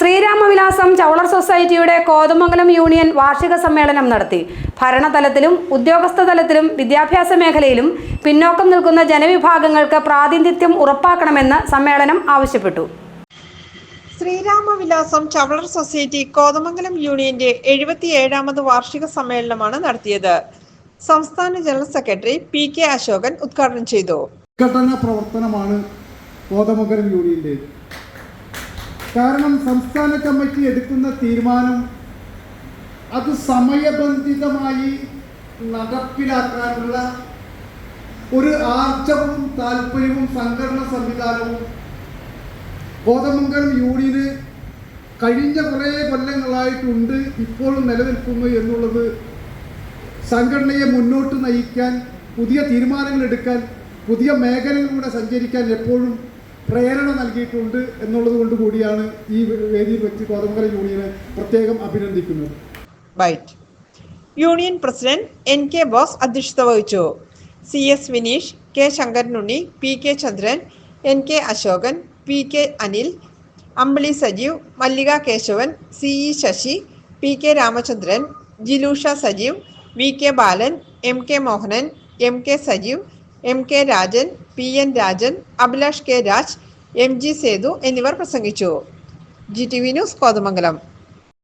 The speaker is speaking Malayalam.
ശ്രീരാമവിലാസം ചവളർ സൊസൈറ്റിയുടെ കോതമംഗലം യൂണിയൻ വാർഷിക സമ്മേളനം നടത്തി. ഭരണതലത്തിലും ഉദ്യോഗസ്ഥ തലത്തിലും വിദ്യാഭ്യാസ മേഖലയിലും പിന്നോക്കം നിൽക്കുന്ന ജനവിഭാഗങ്ങൾക്ക് പ്രാതിനിധ്യം ഉറപ്പാക്കണമെന്ന് സമ്മേളനം ആവശ്യപ്പെട്ടു. ശ്രീരാമവിലാസം ചവളർ സൊസൈറ്റി കോതമംഗലം യൂണിയന്റെ എഴുപത്തിയേഴാമത് വാർഷിക സമ്മേളനമാണ് നടത്തിയത്. സംസ്ഥാന general secretary P K Ashokan ഉദ്ഘാടനം ചെയ്തു. പ്രവർത്തനമാണ് കോതമംഗലം യൂണിയന്റെ കാരണം സംസ്ഥാന കമ്മിറ്റി എടുക്കുന്ന തീരുമാനം അത് സമയബന്ധിതമായി നടപ്പിലാക്കാനുള്ള ഒരു ആർജവും താല്പര്യവും സംഘടന സംവിധാനവും കോതമംഗലം യൂണിയന് കഴിഞ്ഞ കുറേ കൊല്ലങ്ങളായിട്ടുണ്ട് ഇപ്പോഴും നിലനിൽക്കുന്നു എന്നുള്ളത് സംഘടനയെ മുന്നോട്ട് നയിക്കാൻ പുതിയ തീരുമാനങ്ങൾ എടുക്കാൻ പുതിയ മേഖലകളിലൂടെ സഞ്ചരിക്കാൻ എപ്പോഴും പ്രേരണ നൽകിയിട്ടുണ്ട് എന്നുള്ളത് കൊണ്ട് കൂടിയാണ് ഈ വേദിയിൽ വെച്ച് കോതമംഗലം യൂണിയനെ പ്രത്യേകം അഭിനന്ദിക്കുന്നത്. Right union president N K Bose അധ്യക്ഷത വഹിച്ചു. C S Vineesh K Sankaranunni P K Chandran N K Ashokan P K Anil Ambili Sajeev Mallika Kesavan C E Sasi P K Ramachandran Jilusha Sajeev V K Balan M K Mohanan M K Sajeev M K Rajan P N Rajan Abhilash K Raj M G Sethu എന്നിവർ പ്രസംഗിച്ചു. G T V news Kothamangalam.